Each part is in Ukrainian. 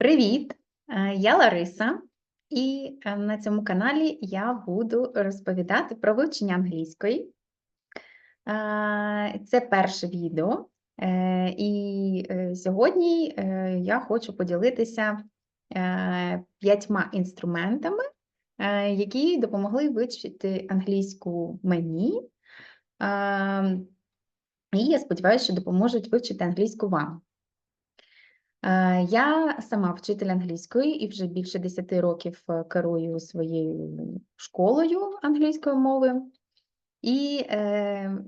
Привіт! Е, Я Лариса, і е, на цьому каналі я буду розповідати про вивчення англійської. Е, Це перше відео, і сьогодні я хочу поділитися п'ятьма інструментами, які допомогли вивчити англійську мені. Е, І я сподіваюся, що допоможуть вивчити англійську вам. Е, Я сама вчитель англійської і вже більше 10 років е, керую своєю школою англійської мови. І е,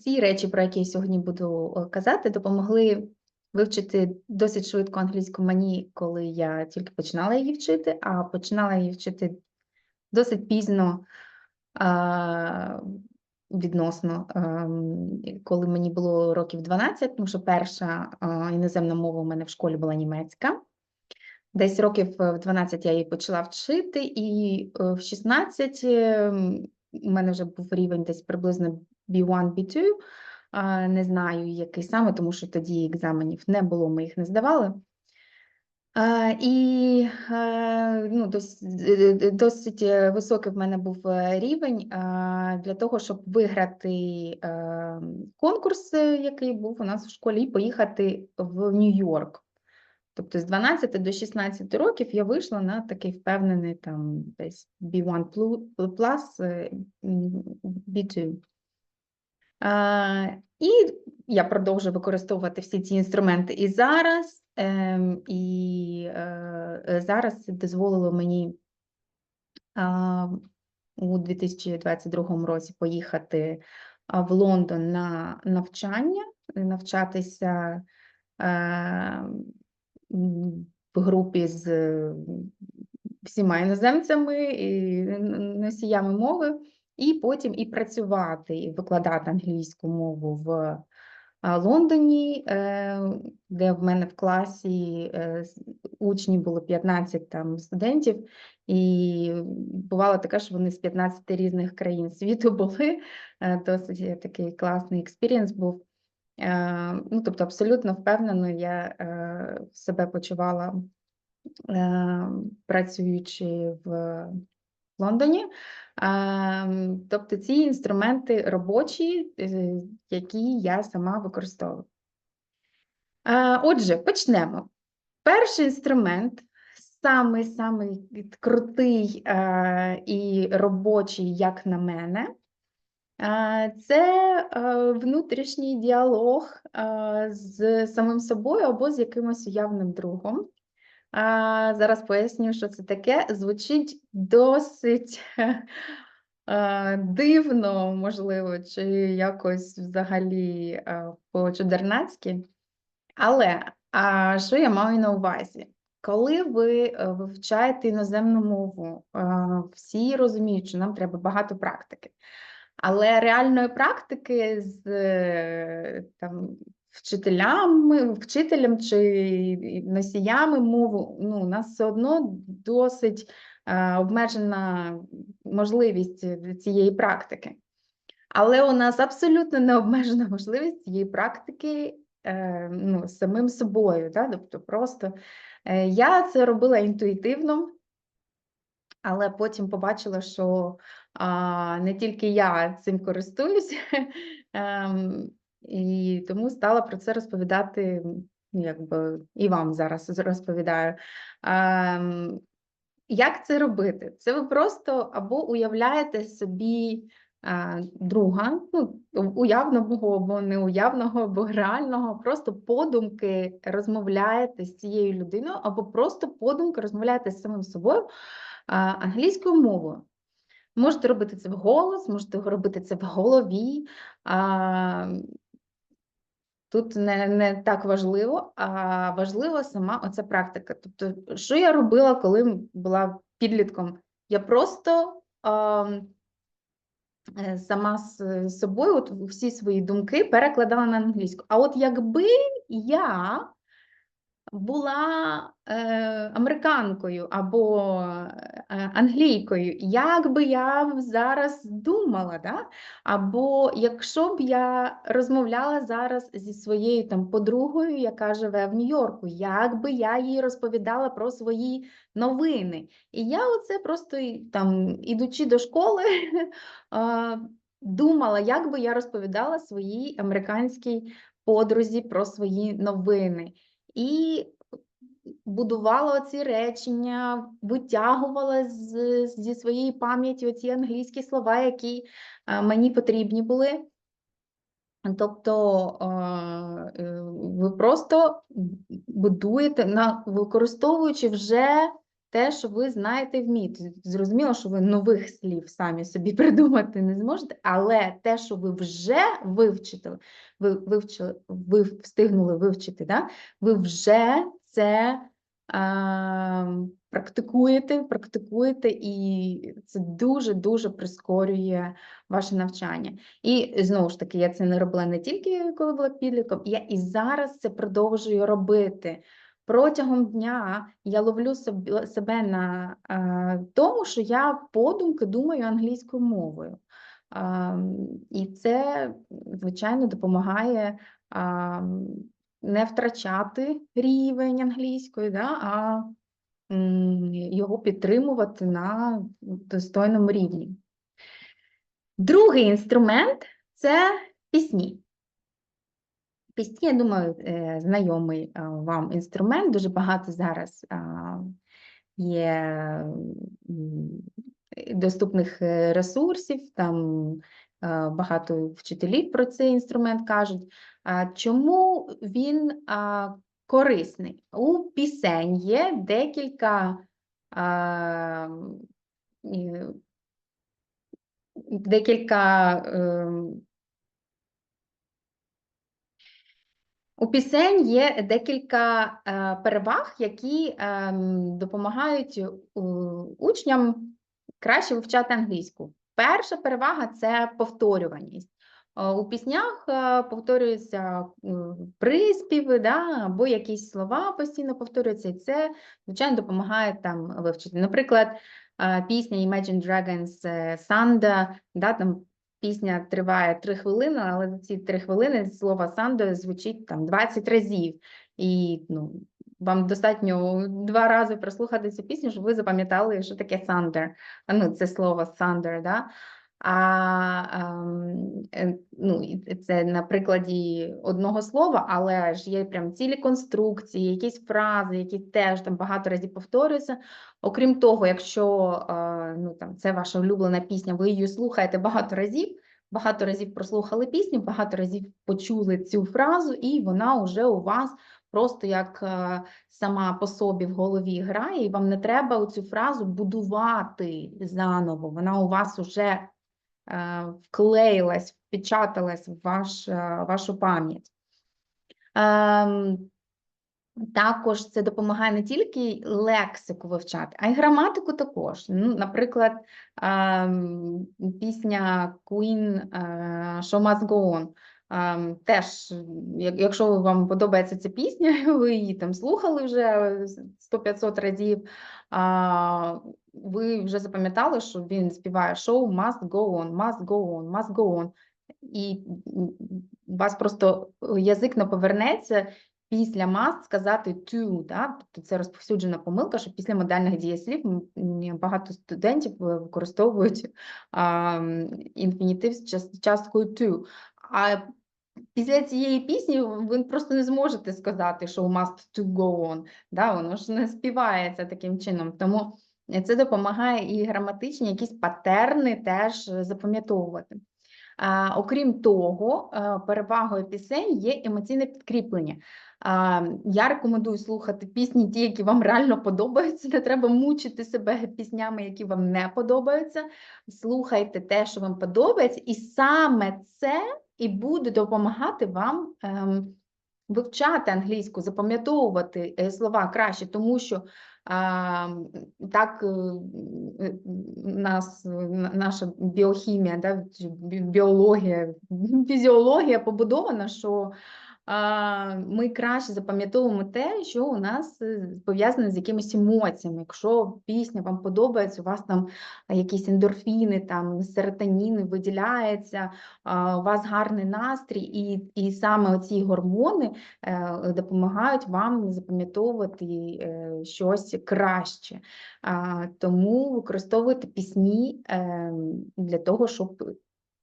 ці речі, про які я сьогодні буду е, казати, допомогли вивчити досить швидко англійську мені, коли я тільки починала її вчити, а починала її вчити досить пізно, а, відносно, ем, коли мені було років 12, тому що перша іноземна мова у мене в школі була німецька. Десь років е, в 12 я її почала вчити, і е, в 16 ем, у мене вже був рівень десь приблизно B1, B2. Не знаю, який саме, тому що тоді екзаменів не було, ми їх не здавали. І ну, досить, досить е, високий в мене був рівень для того, щоб виграти конкурс, який був у нас в школі, і поїхати в Нью-Йорк. Тобто з 12 до 16 років я вийшла на такий впевнений там десь B1 plus, е, B2. І я продовжую використовувати всі ці інструменти і зараз, і е, зараз дозволило мені у 2022 році поїхати в Лондон на навчання, навчатися е, в групі з е, всіма іноземцями і носіями мови, і потім і працювати, і викладати англійську мову в Лондоні, е, де в мене в класі е, учнів було 15 там студентів, і бувало таке, що вони з 15 різних країн світу були. Е, Досить такий класний експірієнс був. Ну, тобто, абсолютно впевнено, я себе почувала, працюючи в Лондоні. Ем, Тобто ці інструменти робочі, е, які я сама використовую. Е, Отже, почнемо. Перший інструмент, самий самий крутий е, і робочий, як на мене, це внутрішній діалог з самим собою або з якимось уявним другом. А, зараз поясню, що це таке. Звучить досить е, дивно, можливо, чи якось взагалі е, по-чудернацьки. Але а, що я маю на увазі? Коли ви е, вивчаєте іноземну мову, е, всі розуміють, що нам треба багато практики. Але реальної практики з там, вчителями, вчителем чи носіями мови, ну, у нас все одно досить е, обмежена можливість цієї практики. Але у нас абсолютно не обмежена можливість цієї практики е, ну, самим собою. Да? Тобто просто е, я це робила інтуїтивно, але потім побачила, що а, не тільки я цим користуюсь, ем, і тому стала про це розповідати, ну, якби і вам зараз розповідаю. Ем, як це робити? Це ви просто або уявляєте собі е, друга, ну, уявного або неуявного, або реального, просто подумки розмовляєте з цією людиною, або просто подумки розмовляєте з самим собою а, англійською мовою. Можете робити це вголос, можете робити це в голові. А, тут не, не так важливо, а важлива сама оця практика. Тобто, що я робила, коли була підлітком? Я просто е, сама з собою от всі свої думки перекладала на англійську. А от якби я була е, американкою або е, англійкою, як би я зараз думала, да? або якщо б я розмовляла зараз зі своєю там подругою, яка живе в Нью-Йорку, як би я їй розповідала про свої новини. І я оце просто там, ідучи до школи, думала, як би я розповідала своїй американській подрузі про свої новини. І будувала ці речення, витягувала з, зі своєї пам'яті оці англійські слова, які е, мені потрібні були. Тобто е, е, ви просто будуєте, використовуючи вже те, що ви знаєте вмієте. Зрозуміло, що ви нових слів самі собі придумати не зможете, але те, що ви вже вивчили, ви вивчили, ви встигнули вивчити, да? ви вже це а, практикуєте, практикуєте, і це дуже-дуже прискорює ваше навчання. І знову ж таки, я це не робила не тільки коли була підлітком, я і зараз це продовжую робити. Протягом дня я ловлю себе на тому, що я подумки думаю англійською мовою. І це, звичайно, допомагає не втрачати рівень англійської, да, а його підтримувати на достойному рівні. Другий інструмент це пісні. Пісні, я думаю, е, знайомий е, вам інструмент. Дуже багато зараз є доступних е, ресурсів, там багато вчителів про цей інструмент кажуть. Чому він корисний? У пісень є декілька декілька у пісень є декілька е, переваг, які ем, допомагають учням краще вивчати англійську. Перша перевага це повторюваність. У піснях е, повторюються приспіви, да, або якісь слова постійно повторюються, і це, звичайно, допомагає там вивчити. Наприклад, е, пісня Imagine Dragons е, Sanda, да, там пісня триває три хвилини, але за ці три хвилини слово Сандо звучить там 20 разів. І ну, вам достатньо два рази прослухати цю пісню, щоб ви запам'ятали, що таке Сандер. Ну, це слово Thunder, да? А ем, ну, це на прикладі одного слова, але ж є прям цілі конструкції, якісь фрази, які теж там багато разів повторюються. Окрім того, якщо е, ну, там, це ваша улюблена пісня, ви її слухаєте багато разів, багато разів прослухали пісню, багато разів почули цю фразу, і вона вже у вас просто як е, сама по собі в голові грає, і вам не треба цю фразу будувати заново. Вона у вас вже вклеїлась, впечаталась в ваш, е, вашу пам'ять. Ем, також це допомагає не тільки лексику вивчати, а й граматику також. Ну, Наприклад, ем, пісня Queen е, Show Must Go On. Ем, теж, якщо вам подобається ця пісня, ви її там слухали вже 100-500 разів, ви вже запам'ятали, що він співає show must go on, must go on, must go on. І у вас просто язик не повернеться після must сказати to, да? тобто це розповсюджена помилка, що після модальних дієслів багато студентів використовують а, інфінітив з часткою to. А Після цієї пісні ви просто не зможете сказати, що must to go on, да, воно ж не співається таким чином. Тому це допомагає і граматичні якісь патерни теж запам'ятовувати. А, Окрім того, перевагою пісень є емоційне підкріплення. Я рекомендую слухати пісні, ті, які вам реально подобаються. Не треба мучити себе піснями, які вам не подобаються. Слухайте те, що вам подобається, і саме це і буде допомагати вам ем, вивчати англійську, запам'ятовувати е, слова краще, тому що так е, нас, наша біохімія, да, біологія, фізіологія побудована, що ми краще запам'ятовуємо те, що у нас е, пов'язане з якимись емоціями. Якщо пісня вам подобається, у вас там якісь ендорфіни, там серотоніни виділяється, у вас гарний настрій, і, і саме оці гормони е, допомагають вам запам'ятовувати е, щось краще. Тому використовуйте пісні для того, щоб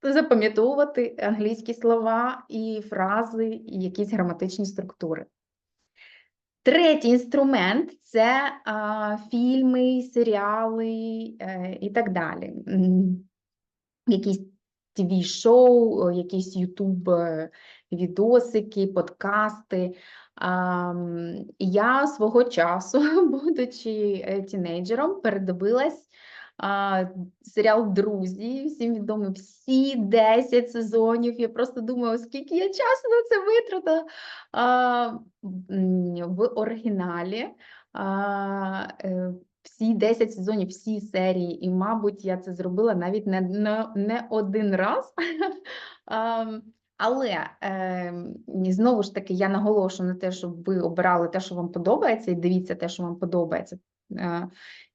запам'ятовувати англійські слова і фрази, і якісь граматичні структури. Третій інструмент це а, фільми, серіали е, і так далі. Якісь ТВ-шоу, якісь Ютуб е, подкасти. А, я свого часу, будучи е, тінейджером, передивилась а, серіал Друзі, всім відомий всі 10 сезонів. Я просто думаю, скільки я часу на це витратила в оригіналі. А, е, всі 10 сезонів, всі серії, і, мабуть, я це зробила навіть не, не, не один раз. Але е, знову ж таки я наголошую на те, щоб ви обирали те, що вам подобається, і дивіться те, що вам подобається. Е,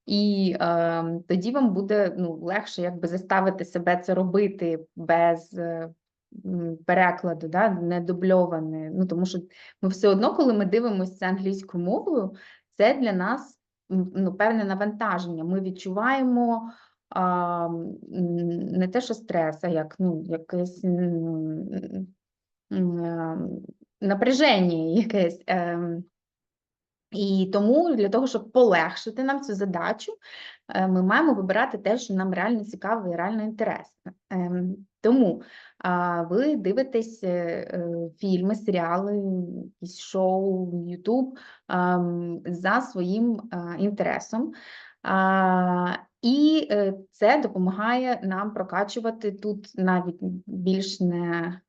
і е, тоді вам буде ну, легше якби заставити себе це робити без е, перекладу, да, не дубльоване. Ну, тому що ми все одно, коли ми дивимося англійською мовою, це для нас ну, певне навантаження. Ми відчуваємо м, не те, що стрес, а як ну, якесь е, напряження якесь. ем, і тому для того, щоб полегшити нам цю задачу, е, ми маємо вибирати те, що нам реально цікаво і реально інтересно. Ем, Тому ви дивитесь е, е, фільми, серіали, шоу, YouTube ем, за своїм інтересом. І це допомагає нам прокачувати тут навіть більш не.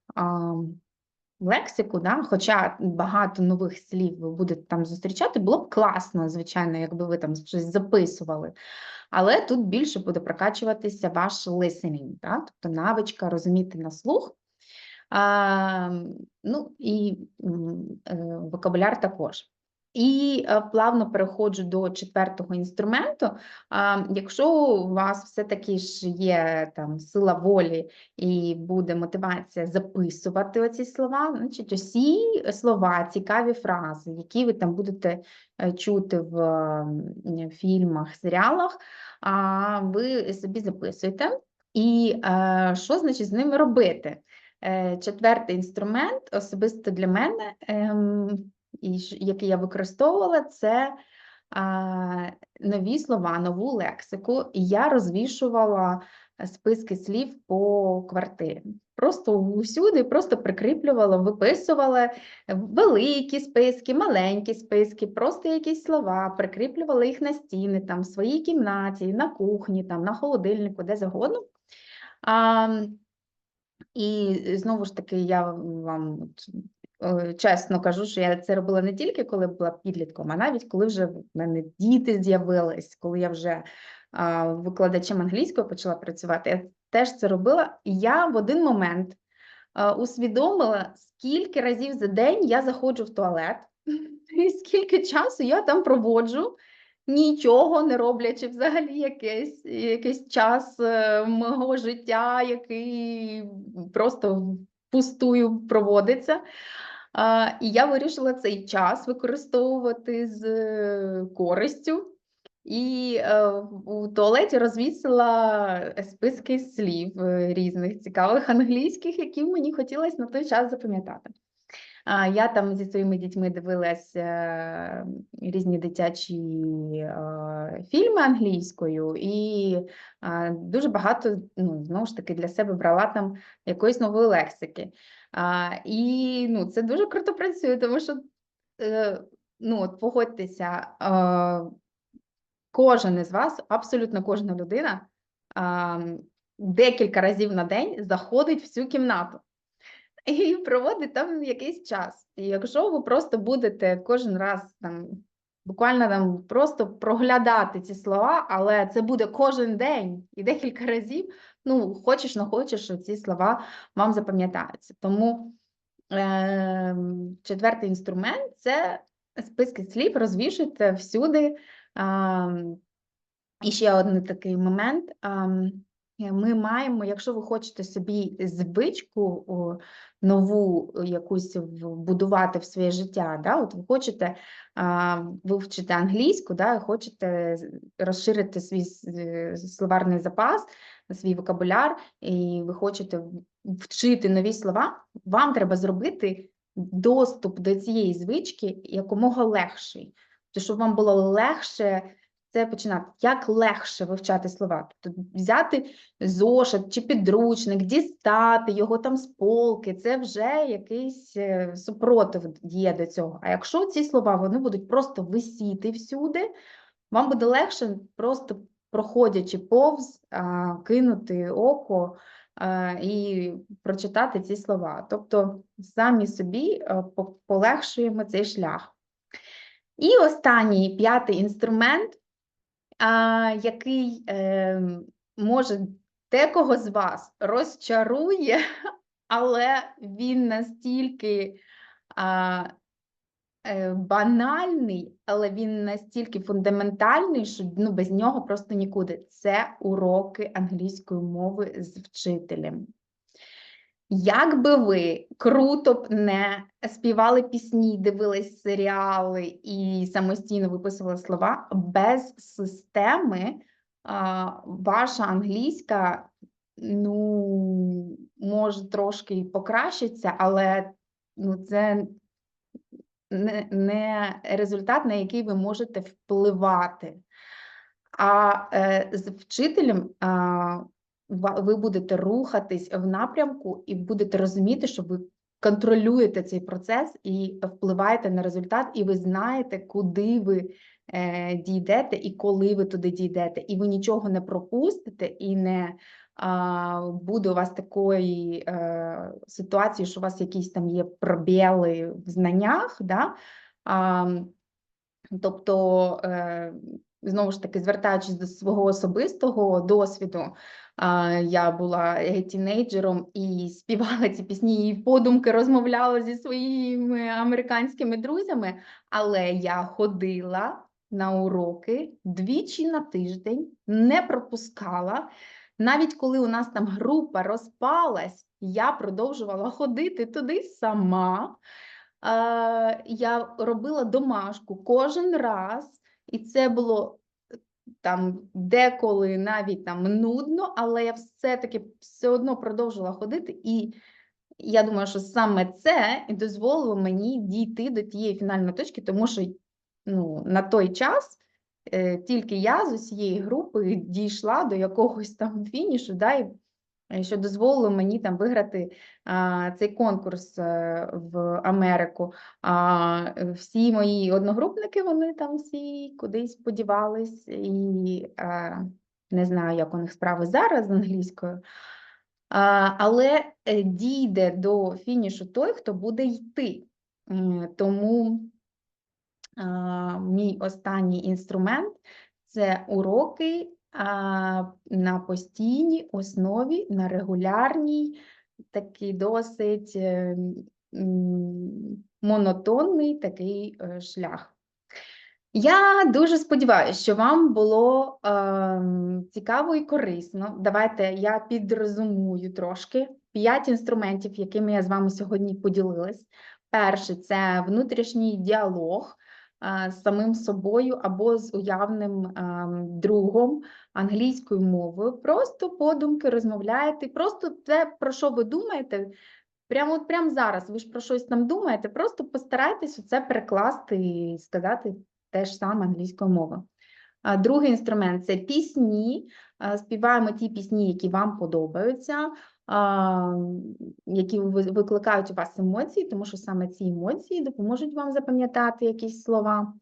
Лексику, да? хоча багато нових слів ви будете там зустрічати, було б класно, звичайно, якби ви там щось записували. Але тут більше буде прокачуватися ваш listening, да? тобто навичка розуміти на слух. А, ну і е, вокабуляр також. І е, плавно переходжу до четвертого інструменту. Якщо у вас все-таки ж є там сила волі і буде мотивація записувати оці слова, значить усі слова, цікаві фрази, які ви там будете е, чути в фільмах, серіалах, ви собі записуєте. І е, що значить з ними робити? Четвертий інструмент особисто для мене. І який я використовувала, це нові слова, нову лексику, я розвішувала списки слів по квартирі. Просто усюди, просто прикріплювала, виписувала великі списки, маленькі списки, просто якісь слова, прикріплювала їх на стіни, там, в своїй кімнаті, на кухні, там, на холодильнику, де завгодно. А, і знову ж таки, я вам чесно кажу, що я це робила не тільки коли була підлітком, а навіть коли вже в мене діти з'явились, коли я вже викладачем англійської почала працювати, я теж це робила. І я в один момент а, усвідомила, скільки разів за день я заходжу в туалет, і скільки часу я там проводжу. Нічого не роблячи взагалі якийсь, якийсь час е, мого життя, який просто впустую проводиться. І я вирішила цей час використовувати з е, користю. І е, у туалеті розвісила списки слів е, різних цікавих англійських, які мені хотілося на той час запам'ятати. Я там зі своїми дітьми дивилась е, різні дитячі е, фільми англійською, і е, дуже багато ну, знову ж таки для себе брала там якоїсь нової лексики. І ну, це дуже круто працює, тому що ну, от погодьтеся, кожен із вас, абсолютно кожна людина, декілька разів на день заходить в цю кімнату і проводить там якийсь час. І якщо ви просто будете кожен раз там буквально там просто проглядати ці слова, але це буде кожен день і декілька разів, ну хочеш не хочеш, ці слова вам запам'ятаються. Тому ем, четвертий інструмент це списки слів, розвішуйте всюди. Ам, І ще один такий момент. е, Ми маємо, якщо ви хочете собі звичку нову е, якусь вбудувати в своє життя, да, от ви хочете а, вивчити англійську, да, хочете розширити свій словарний запас, свій вокабуляр, і ви хочете вчити нові слова, вам треба зробити доступ до цієї звички якомога легший. Щоб вам було легше це починати. Як легше вивчати слова? Тобто взяти зошит чи підручник, дістати його там з полки, це вже якийсь е, супротив є до цього. А якщо ці слова вони будуть просто висіти всюди, вам буде легше просто проходячи повз, кинути око і прочитати ці слова. Тобто самі собі е, полегшуємо цей шлях. І останній п'ятий інструмент, який е, може декого з вас розчарує, але він настільки е, банальний, але він настільки фундаментальний, що ну, без нього просто нікуди. Це уроки англійської мови з вчителем. Як би ви круто б не співали пісні, дивились серіали і самостійно виписували слова, без системи ваша англійська ну, може трошки покращиться, але ну, це не, не результат, на який ви можете впливати. А е, з вчителем ви будете рухатись в напрямку і будете розуміти, що ви контролюєте цей процес і впливаєте на результат, і ви знаєте, куди ви е, дійдете і коли ви туди дійдете, і ви нічого не пропустите і не буде у вас такої е, ситуації, що у вас якісь там є пробіли в знаннях. Да? А, тобто, е, знову ж таки, звертаючись до свого особистого досвіду, я була е, тінейджером і співала ці пісні, і подумки розмовляла зі своїми американськими друзями, але я ходила на уроки двічі на тиждень, не пропускала. Навіть коли у нас там група розпалась, я продовжувала ходити туди сама. Я робила домашку кожен раз, і це було там деколи навіть там нудно, але я все-таки все одно продовжила ходити. І я думаю, що саме це і дозволило мені дійти до тієї фінальної точки, тому що ну, на той час е, тільки я з усієї групи дійшла до якогось там фінішу, да, і що дозволило мені там виграти а, цей конкурс е, в Америку. А е, всі мої одногрупники, вони там всі кудись подівались, і а, не знаю, як у них справи зараз з англійською. А, але е, дійде до фінішу той, хто буде йти. Тому а, мій останній інструмент це уроки а, на постійній основі, на регулярній, такий досить е, монотонний такий е, шлях. Я дуже сподіваюся, що вам було ем, цікаво і корисно. Давайте я підрозумую трошки п'ять інструментів, якими я з вами сьогодні поділилась. Перший це внутрішній діалог е, з самим собою або з уявним ем, другом англійською мовою. Просто подумки розмовляєте, просто те, про що ви думаєте. Прямо от прямо зараз ви ж про щось там думаєте, просто постарайтесь це перекласти і сказати те ж саме англійською мовою. Другий інструмент це пісні. Співаємо ті пісні, які вам подобаються, які ви- викликають у вас емоції, тому що саме ці емоції допоможуть вам запам'ятати якісь слова.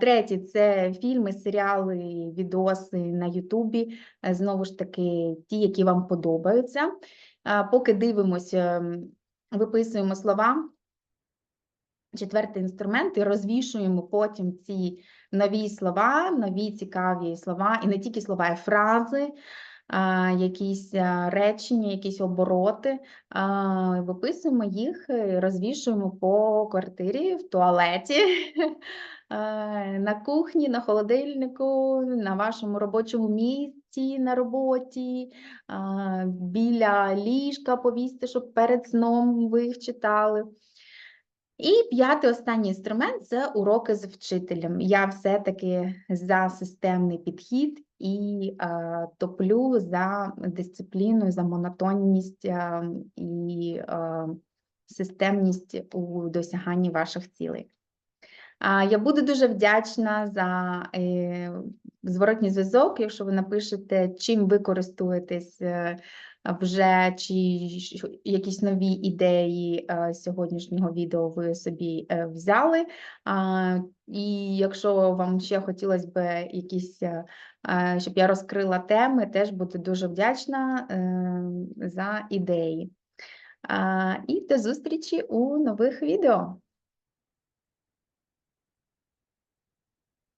Третє це фільми, серіали, відоси на Ютубі. Е, Знову ж таки, ті, які вам подобаються. Поки дивимося, виписуємо слова. Четвертий інструмент і розвішуємо потім ці нові слова, нові цікаві слова, і не тільки слова, а й фрази якісь речення, якісь обороти, виписуємо їх, е, розвішуємо по квартирі, в туалеті, на кухні, на холодильнику, на вашому робочому місці на роботі, біля ліжка повісьте, щоб перед сном ви їх читали. І п'ятий останній інструмент це уроки з вчителем. Я все-таки за системний підхід і е, топлю за дисципліну, за монотонність е, і е, системність у досяганні ваших цілей. Е, Я буду дуже вдячна за е, зворотній зв'язок, якщо ви напишете, чим ви користуєтесь е, вже, чи якісь нові ідеї е, сьогоднішнього відео ви собі е, взяли. І якщо вам ще хотілося б якісь, е, щоб я розкрила теми, теж буду дуже вдячна за ідеї. І до зустрічі у нових відео.